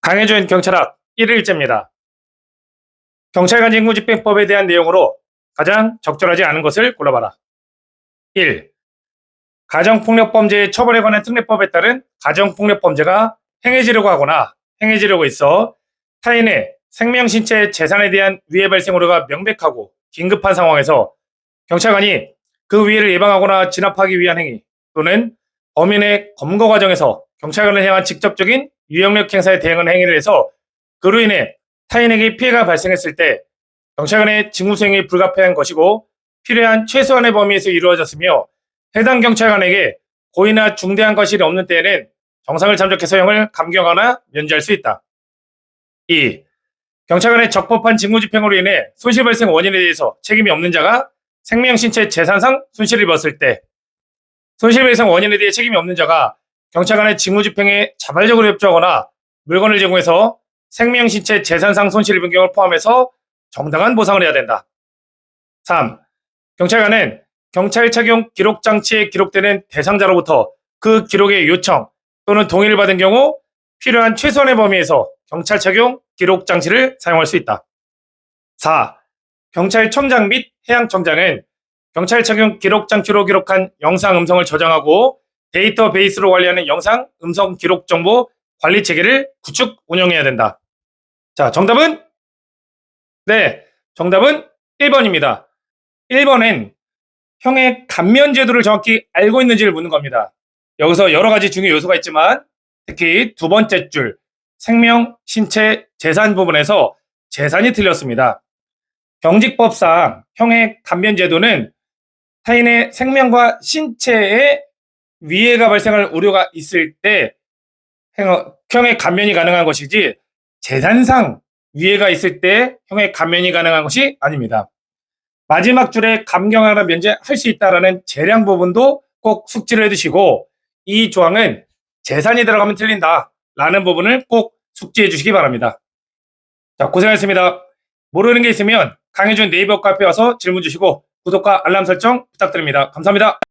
강해준 경찰학 1일째입니다. 경찰관 직무집행법에 대한 내용으로 가장 적절하지 않은 것을 골라봐라. 1. 가정폭력범죄의 처벌에 관한 특례법에 따른 가정폭력범죄가 행해지려고 하거나 행해지려고 있어 타인의 생명, 신체, 재산에 대한 위해 발생 우려가 명백하고 긴급한 상황에서 경찰관이 그 위해를 예방하거나 진압하기 위한 행위 또는 범인의 검거 과정에서 경찰관을 향한 직접적인 유형력 행사에 대응하는 행위를 해서 그로 인해 타인에게 피해가 발생했을 때 경찰관의 직무 수행이 불가피한 것이고 필요한 최소한의 범위에서 이루어졌으며 해당 경찰관에게 고의나 중대한 과실이 없는 때에는 정상을 잠적해서 형을 감경하거나 면제할 수 있다. 2. 경찰관의 적법한 직무집행으로 인해 손실 발생 원인에 대해서 책임이 없는 자가 생명, 신체, 재산상 손실을 입었을 때 손실 발생 원인에 대해 책임이 없는 자가 경찰관의 직무집행에 자발적으로 협조하거나 물건을 제공해서 생명, 신체, 재산상 입은 경우를 포함해서 정당한 보상을 해야 된다. 3. 경찰관은 경찰 착용 기록 장치에 기록되는 대상자로부터 그 기록의 요청 또는 동의를 받은 경우 필요한 최소한의 범위에서 경찰 착용 기록 장치를 사용할 수 있다. 4. 경찰청장 및 해양청장은 경찰 착용 기록 장치로 기록한 영상 음성을 저장하고 데이터 베이스로 관리하는 영상 음성 기록 정보 관리 체계를 구축 운영해야 된다. 자, 정답은 네, 정답은 1번입니다. 1번은 형의 감면 제도를 정확히 알고 있는지를 묻는 겁니다. 여기서 여러 가지 중요 요소가 있지만 특히 두 번째 줄 생명, 신체, 재산 부분에서 재산이 틀렸습니다. 경직법상 형의 감면 제도는 타인의 생명과 신체에 위해가 발생할 우려가 있을 때 형- 형의 감면이 가능한 것이지 재산상 위해가 있을 때 형의 감면이 가능한 것이 아닙니다. 마지막 줄에 감경하라 면제할 수 있다라는 재량 부분도 꼭 숙지를 해두시고 이 조항은 재산이 들어가면 틀린다라는 부분을 꼭 숙지해 주시기 바랍니다. 자 고생하셨습니다. 모르는 게 있으면 강해준 네이버 카페 와서 질문 주시고 구독과 알람 설정 부탁드립니다. 감사합니다.